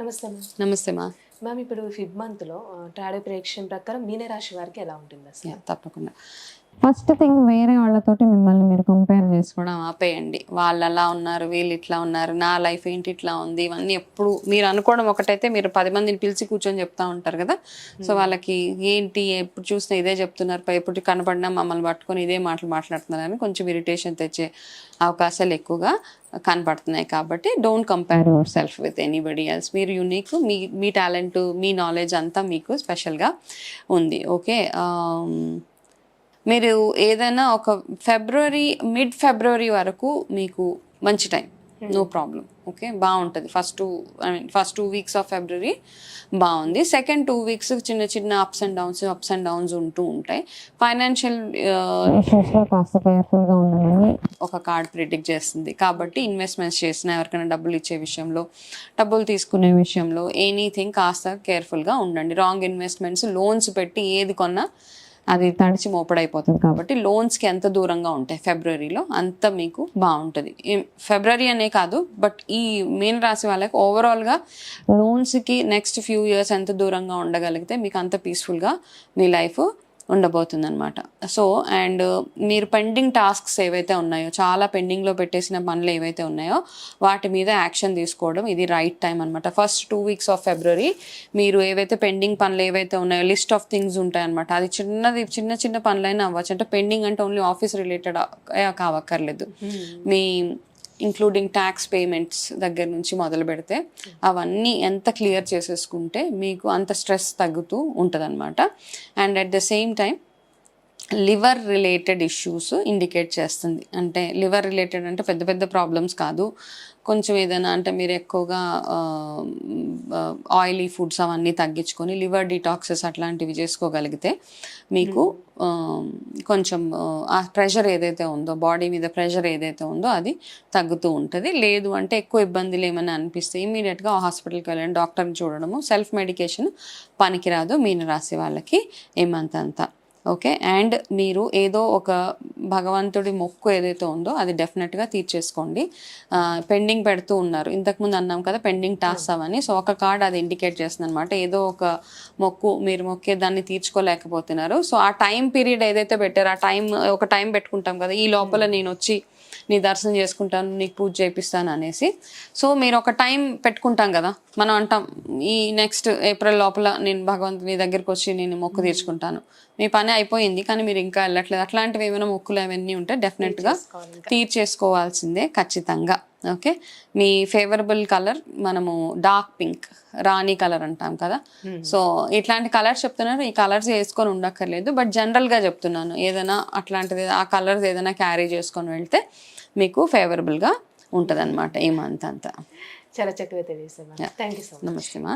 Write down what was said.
నమస్తే మ్యామ్ నమస్తే మా. మ్యామ్ ఇప్పుడు ఫిబ్ మంత్లో ట్రాడో ప్రేక్షణ ప్రకారం మీనరాశి వారికి ఎలా ఉంటుంది అసలు తప్పకుండా. ఫస్ట్ థింగ్ వేరే వాళ్ళతోటి మిమ్మల్ని మీరు కంపేర్ చేసుకోవడం ఆపేయండి. వాళ్ళు అలా ఉన్నారు వీళ్ళు ఇట్లా ఉన్నారు నా లైఫ్ ఏంటి ఇట్లా ఉంది ఇవన్నీ ఎప్పుడు మీరు అనుకోవడం ఒకటైతే మీరు పది మందిని పిలిచి కూర్చొని చెప్తా ఉంటారు కదా. సో వాళ్ళకి ఏంటి ఎప్పుడు చూసినా ఇదే చెప్తున్నారు ఎప్పుడు కనపడినా మమ్మల్ని పట్టుకొని ఇదే మాటలు మాట్లాడుతున్నారని కొంచెం ఇరిటేషన్ తెచ్చే అవకాశాలు ఎక్కువగా కనపడుతున్నాయి కాబట్టి don't compare yourself with anybody else మీరు యూనిక్ మీ మీ టాలెంట్ మీ నాలెడ్జ్ అంతా మీకు స్పెషల్గా ఉంది. ఓకే మీరు ఏదైనా ఒక ఫిబ్రవరి మిడ్ ఫిబ్రవరి వరకు మీకు మంచి టైం. No problem. ఓకే? బాగుంటుంది. First two I mean first two weeks of February బాగుంది. సెకండ్ టూ వీక్స్ చిన్న చిన్న ups and downs ups and downs ఉంటూ ఉంటాయి. ఫైనాన్షియల్ ఒక కార్డ్ ప్రిడిక్ట్ చేస్తుంది. కాబట్టి ఇన్వెస్ట్మెంట్స్ చేసిన ఎవరికైనా డబ్బులు ఇచ్చే విషయంలో డబ్బులు తీసుకునే విషయంలో ఎనీథింగ్ కాస్త కేర్ఫుల్గా ఉండండి. రాంగ్ ఇన్వెస్ట్మెంట్స్ లోన్స్ పెట్టి ఏది కొన్నా అది తడిచి మోపడైపోతుంది కాబట్టి లోన్స్కి ఎంత దూరంగా ఉంటాయి ఫిబ్రవరిలో అంత మీకు బాగుంటుంది. ఫిబ్రవరి అనే కాదు బట్ ఈ మీన రాశి వాళ్ళకి ఓవరాల్గా లోన్స్కి నెక్స్ట్ ఫ్యూ ఇయర్స్ ఎంత దూరంగా ఉండగలిగితే మీకు అంత పీస్ఫుల్గా మీ లైఫ్ ఉండబోతుంది అనమాట సో అండ్ మీరు పెండింగ్ టాస్క్స్ ఏవైతే ఉన్నాయో చాలా పెండింగ్లో పెట్టేసిన పనులు ఏవైతే ఉన్నాయో వాటి మీద యాక్షన్ తీసుకోవడం ఇది రైట్ టైం అనమాట first two weeks of February మీరు ఏవైతే పెండింగ్ పనులు ఏవైతే ఉన్నాయో లిస్ట్ ఆఫ్ థింగ్స్ ఉంటాయి అనమాట అది చిన్నది చిన్న చిన్న పనులైనా అవ్వచ్చు. అంటే పెండింగ్ అంటే ఓన్లీ ఆఫీస్ రిలేటెడ్ కావక్కర్లేదు. మీ ఇంక్లూడింగ్ ట్యాక్స్ పేమెంట్స్ దగ్గర నుంచి మొదలు పెడితే అవన్నీ ఎంత క్లియర్ చేసేసుకుంటే మీకు అంత స్ట్రెస్ తగ్గుతూ ఉంటుంది and at the same time liver related issues indicate చేస్తుంది. అంటే లివర్ రిలేటెడ్ అంటే పెద్ద పెద్ద ప్రాబ్లమ్స్ కాదు. కొంచెం ఏదైనా అంటే మీరు ఎక్కువగా ఆయిలీ ఫుడ్స్ అవన్నీ తగ్గించుకొని లివర్ డిటాక్సెస్ అట్లాంటివి చేసుకోగలిగితే మీకు కొంచెం ఆ, ఆ ప్రెషర్ ఏదైతే ఉందో బాడీ మీద ప్రెషర్ ఏదైతే ఉందో అది తగ్గుతూ ఉంటుంది. లేదు అంటే ఎక్కువ ఇబ్బందులు ఏమైనా అనిపిస్తే ఇమీడియట్గా హాస్పిటల్కి వెళ్ళండి డాక్టర్ని చూడడము సెల్ఫ్ మెడికేషన్ పనికిరాదు మీన రాశి వాళ్ళకి ఏమంతంత. ఓకే? అండ్ మీరు ఏదో ఒక భగవంతుడి మొక్కు ఏదైతే ఉందో అది డెఫినెట్గా తీర్చేసుకోండి. పెండింగ్ పెడుతూ ఉన్నారు. ఇంతకుముందు అన్నాం కదా పెండింగ్ టాస్క్ అవని. సో ఒక కార్డ్ అది ఇండికేట్ చేస్తుంది అనమాట ఏదో ఒక మొక్కు మీరు మొక్కే దాన్ని తీర్చుకోలేకపోతున్నారు. సో ఆ టైం పీరియడ్ ఏదైతే పెట్టారో ఆ టైం ఒక టైం పెట్టుకుంటాం కదా ఈ లోపల నేను వచ్చి నీ దర్శనం చేసుకుంటాను నీకు పూజ చేపిస్తాను అనేసి. సో మీరు ఒక టైం పెట్టుకుంటాం కదా. మనం అంటాం ఈ నెక్స్ట్ ఏప్రిల్ లోపల నేను భగవంతుని దగ్గరికి వచ్చి నేను మొక్కు తీర్చుకుంటాను. మీ పని అయిపోయింది కానీ మీరు ఇంకా వెళ్ళట్లేదు. అట్లాంటివి ఏమైనా మొక్కులు అవన్నీ ఉంటే డెఫినెట్గా తీర్చేసుకోవాల్సిందే ఖచ్చితంగా ఓకే? మీ ఫేవరబుల్ కలర్ మనము డార్క్ పింక్ రాణి కలర్ అంటాం కదా? సో ఇట్లాంటి కలర్స్ చెప్తున్నారు. ఈ కలర్స్ వేసుకొని ఉండక్కర్లేదు. బట్ జనరల్గా చెప్తున్నాను. ఏదైనా అట్లాంటిది ఆ కలర్స్ ఏదైనా క్యారీ చేసుకొని వెళ్తే మీకు ఫేవరబుల్గా ఉంటుంది అనమాట ఈ మంత్ అంతా. చాలా చక్కగా మచ్ నమస్తే మా.